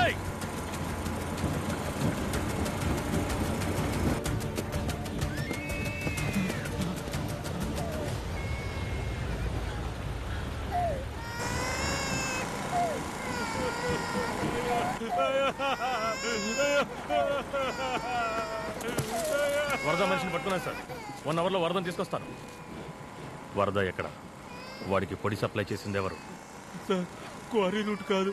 ఏయ్! వరద మనిషిని పట్టుకున్నాను సార్. వన్ అవర్లో వరదని తీసుకొస్తాను. వరద ఎక్కడ? వాడికి పొడి సప్లై చేసింది ఎవరు? సార్ క్వారీ రూట్ కాదు.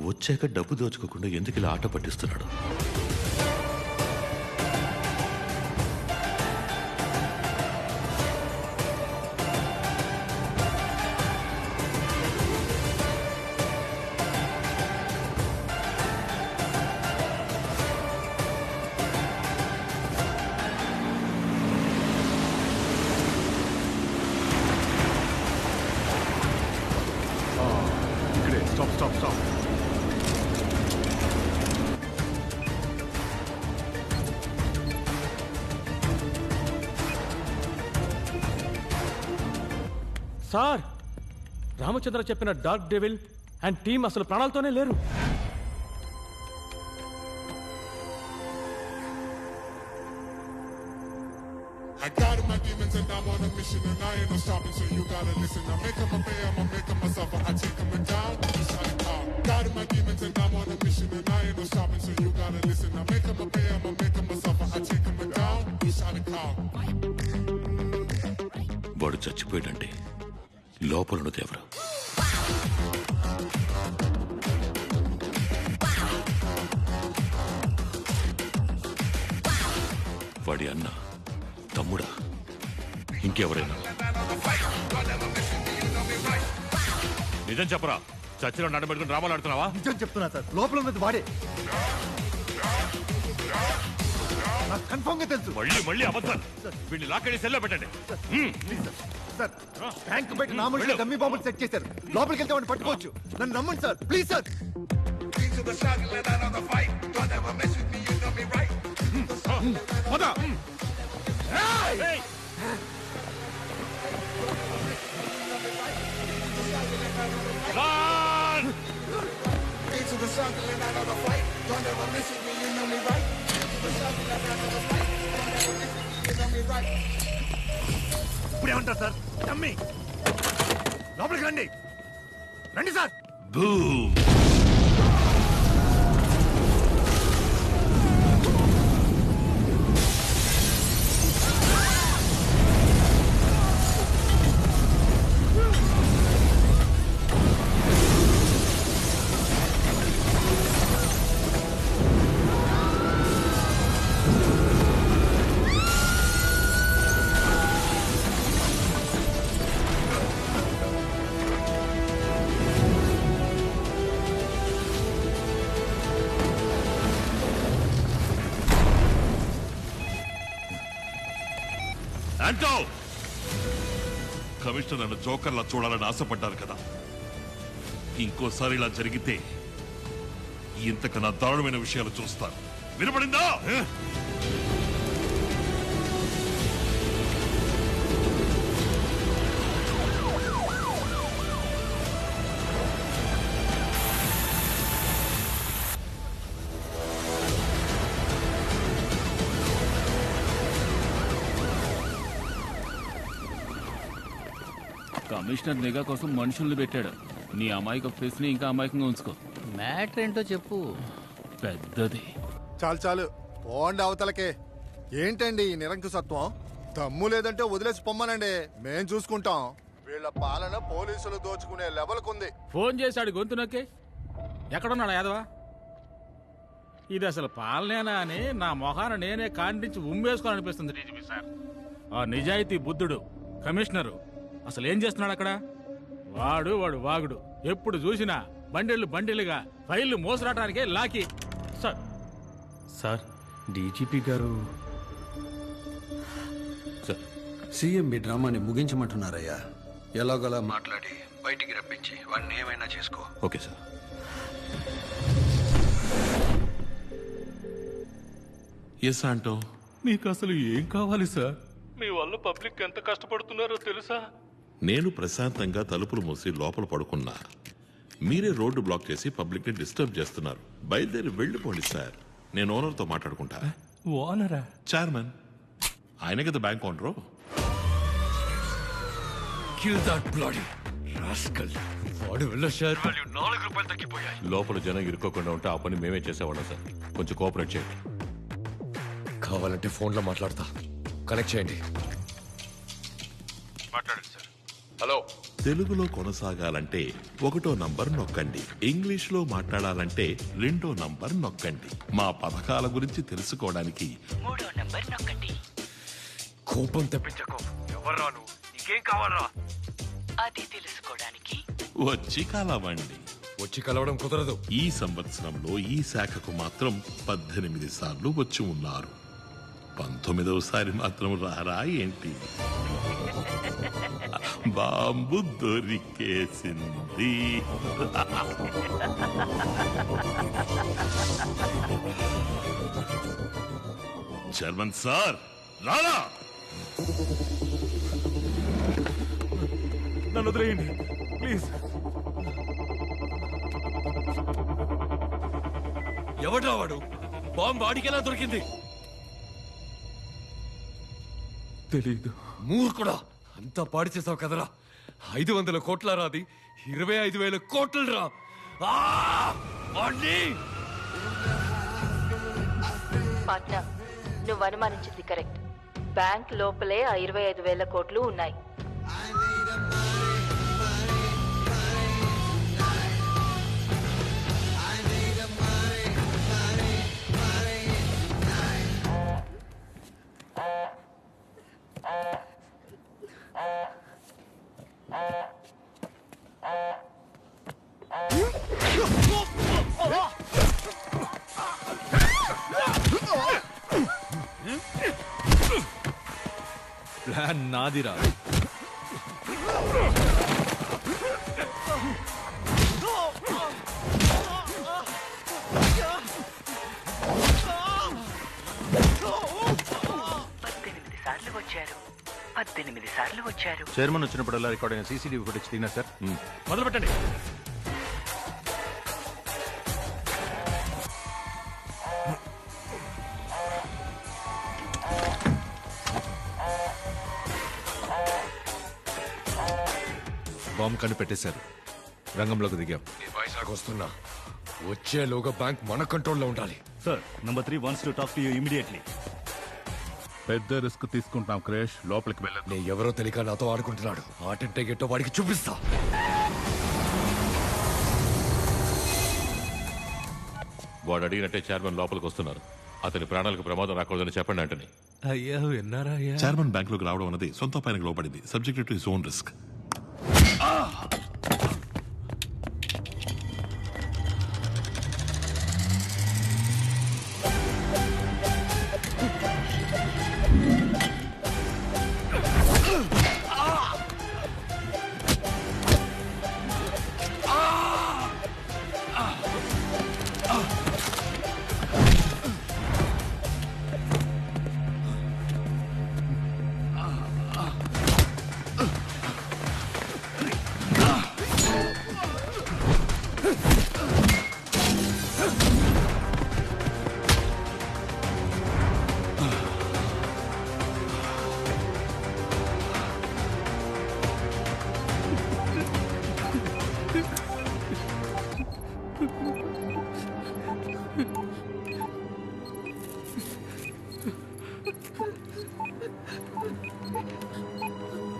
వచ్చాక డబ్బు దోచుకోకుండా ఎందుకు ఇలా ఆట పట్టిస్తున్నాడు stop, stop, stop. Sir Ramachandra చెప్పిన డార్క్ డెవిల్ అండ్ టీం అసలు ప్రాణాలతోనే లేరు I got my demons and I'm on a mission and I ain't no stopping, so you gotta listen. I make 'em a pay, I'ma make 'em myself, I take 'em down, you shot it out. Got my demons and I'm on a mission and I ain't no stopping, so you gotta listen. I make 'em a pay, I'ma make 'em myself, I take 'em down, you shot it out. వాడు చచ్చిపోయాడంటే లోపలున్నది ఎవరు వాడి అన్న తమ్ముడా ఇంకెవరైనా? నిజం చెప్పరా? చర్చిలో నడబెట్టుకుని డ్రామాలు ఆడుతున్నావా? నిజం చెప్తున్నా సార్. లోపల ఉన్నది వాడే కన్ఫర్మ్గా తెలుసు. మళ్ళీ మళ్ళీ అబద్ధాలు వీడిని లాక్కడి సెల్లో పెట్టండి. సార్. సార్ ట్యాంక్ బయట నా మనుషులు డమ్మీ బాంబులు సెట్ చేశారు. లోపలికి వెళ్తే వాడిని పట్టుకోవచ్చు. నన్ను నమ్మండి సార్. Please sir. Run! ఇప్పుడేమంటారు సార్? తమ్మి. లోపలికి రండి. రండి సార్. బూమ్. యాంటో కమిషనర్ నన్ను జోకర్లా చూడాలని ఆశపడ్డారు కదా. ఇంకోసారి ఇలా జరిగితే ఇంతకన్నా దారుణమైన విషయాలు చూస్తాను. వినపడిందా? కమిషనర్ నిఘా కోసం మనుషుల్ని పెట్టాడు. నీ అమాయక ఫేస్ని ఇంకా అమాయకంగా ఉంచుకో. మ్యాటర్ ఏంటో చెప్పు. పెద్దది. చాలు చాలు. పోండి అవతలకే. ఏంటండి ఈ నిరంకుశత్వం? దమ్ము లేదంటే వదిలేసి పొమ్మనండి. మేం చూసుకుంటాం. వీళ్ళ పాలన పోలీసులు దోచుకునే లెవెల్కుంది. ఫోన్ చేశాడు గొంతు నొక్కి. ఎక్కడున్నాడు యాదవా? ఇది అసలు పాలనేనా అని నా మొహాన నేనే కాండించి ఉమ్మేసుకోని అనిపిస్తుంది డీజీపీ సార్. ఆ నిజాయితీ బుద్ధుడు కమిషనరు అసలు ఏం చేస్తున్నాడు అక్కడ? వాడు వాడు వాగుడు. ఎప్పుడు చూసినా బండిళ్ళు బండిలుగా ఫైళ్ళు మోసరాటానికే లాకి. సార్. సార్ డీజీపీ గారు సార్. సీఎం మీ డ్రామాని ముగించమంటున్నారయ్యా. ఎలాగోలా మాట్లాడి బయటికి రప్పించి వాడిని ఏమైనా చేసుకో. Okay sir. ఎస్ ఆంటో మీకు అసలు ఏం కావాలి సార్? మీ వల్ల పబ్లిక్ ఎంత కష్టపడుతున్నారో తెలుసా? నేను ప్రశాంతంగా తలుపులు మూసి లోపల పడుకున్నా. మీరే రోడ్డు బ్లాక్ చేసి పబ్లిక్ని డిస్టర్బ్ చేస్తున్నారు. బయలుదేరి వెళ్ళిపోండి సార్. నేను ఓనర్తో మాట్లాడుకుంటా. ఓనరా? చైర్మన్ ఆయన కదా bank owner? Kill that bloody rascal వాడు వెళ్ళ షేర్ వాల్యూ నాలుగు రూపాయలు తగ్గిపోయాయి. లోపల జనం ఇరుక్కోకుండా ఉంటే ఆ పని మేమే చేసేవాళ్ళం సార్. కొంచెం కోఆపరేట్ చేయండి. కావాలంటే ఫోన్లో మాట్లాడతా. కనెక్ట్ చేయండి హలో తెలుగులో కొనసాగాలంటే ఒకటో నంబర్ నొక్కండి. ఇంగ్లీష్లో మాట్లాడాలంటే రెండో నంబర్ నొక్కండి. మా పథకాల గురించి తెలుసుకోవడానికి మూడో నంబర్ నొక్కండి. కోపం తెప్పించకు. ఎవర్రా నువ్వు నీకేం కావాలరా? అది తెలుసుకోవడానికి వచ్చి కలవండి. వచ్చి కలవడం కుదరదు. ఈ సంవత్సరంలో ఈ శాఖకు మాత్రం పద్దెనిమిది సార్లు వచ్చి ఉన్నారు. పంతొమ్మిదవసారి మాత్రం రారా ఏంటి? బాంబు దొరికేసింది. చర్మన్ సార్ రారా? నన్ను వదిలేయండి ప్లీజ్. ఎవడ్రా వాడు? బాంబు వాడికి ఎలా దొరికింది? తెలీదు. మూర్ఖుడా అంతా పాడు చేసావు కదరా. ఐదు వందల కోట్ల రాది ఇరవై ఐదు వేల కోట్లు రా! పాట్నా నువ్వు అనుమానించింది కరెక్ట్. బ్యాంక్ లోపలే ఆ ఇరవై ఐదు వేల కోట్లు ఉన్నాయి. ప్లాన్ నాదిరా పద్దెనిమిది సార్లు వచ్చారు. పద్దెనిమిది సార్లు వచ్చారు. చైర్మన్ వచ్చినప్పుడల్లా రికార్డ్ అయిన సీసీటీవీ ఫుటేజ్ తిన్నా సార్? మొదలు పెట్టండి బాంబు కనిపెట్టేశారు రంగంలోకి దిగాం. వైజాగ్ వస్తున్నా. వచ్చేలోగా బ్యాంక్ మన కంట్రోల్లో ఉండాలి. Sir, number three wants to talk to you immediately. పెద్ద రిస్క్ తీసుకుంటాం క్రేష్. లోపలికి వెళ్ళదు నే ఎవరో తెలియక నాతో ఆడుకుంటున్నాడు. ఆటంటే గెట్టో వాడికి చూపిస్తా. వాడు అడిగినట్టే చైర్మన్ లోపలికి వస్తున్నారు. అతని ప్రాణాలకు ప్రమాదం రాకూడదని చెప్పండి అంటని అయ్యా విన్నారా అయ్యా? చైర్మన్ బ్యాంక్లోకి రావడం అన్నది సొంత పైనకి లోపడింది subject to his own risk Ah!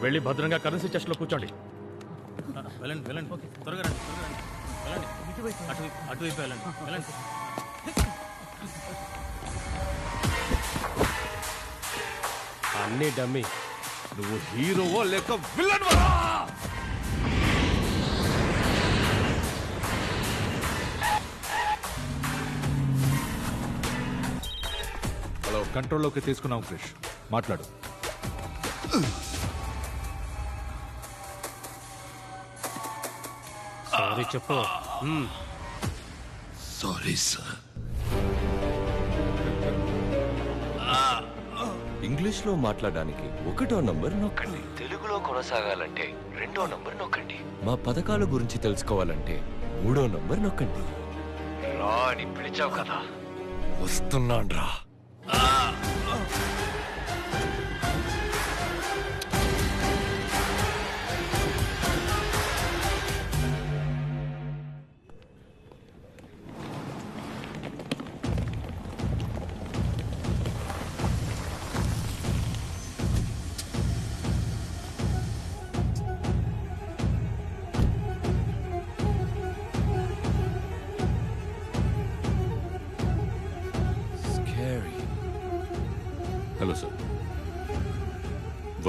వెళ్ళి భద్రంగా కరెన్సీ చెస్ట్లో కూర్చోండి వెళ్ళండి వెళ్ళండి. త్వరగా రండి త్వరగా రండి. వెళ్ళండి. అటు అటువైపు వెళ్ళండి. వెళ్ళండి. అన్నీ డమ్మి. నువ్వు హీరోవో లేక విలన్ హలో కంట్రోల్లోకి తీసుకున్నాం క్రిష్. మాట్లాడు. సారీ చెప్పు. సారీ సార్ ఇంగ్లీష్లో మాట్లాడడానికి ఒకటో నంబర్ నొక్కండి. తెలుగులో కొనసాగాలంటే రెండో నంబర్ నొక్కండి. మా పథకాల గురించి తెలుసుకోవాలంటే మూడో నంబర్ నొక్కండి. రా అని పిలిచావు కదా. వస్తున్నాను రా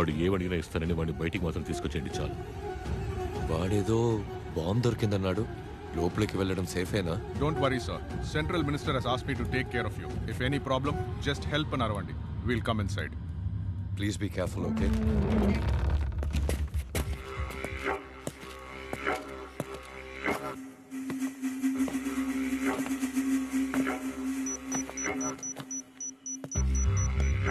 వాడు ఏమడిగినా ఇస్తానని వాడిని బయటికి మాత్రం తీసుకొచ్చేయండి చాలు. వాడేదో బాంబు దొరికిందన్నాడు. లోపలికి వెళ్ళడం సేఫేనా? Don't worry sir central minister he's ask me to take care of you if any problem just help అని అరవండి we'll come inside please be careful okay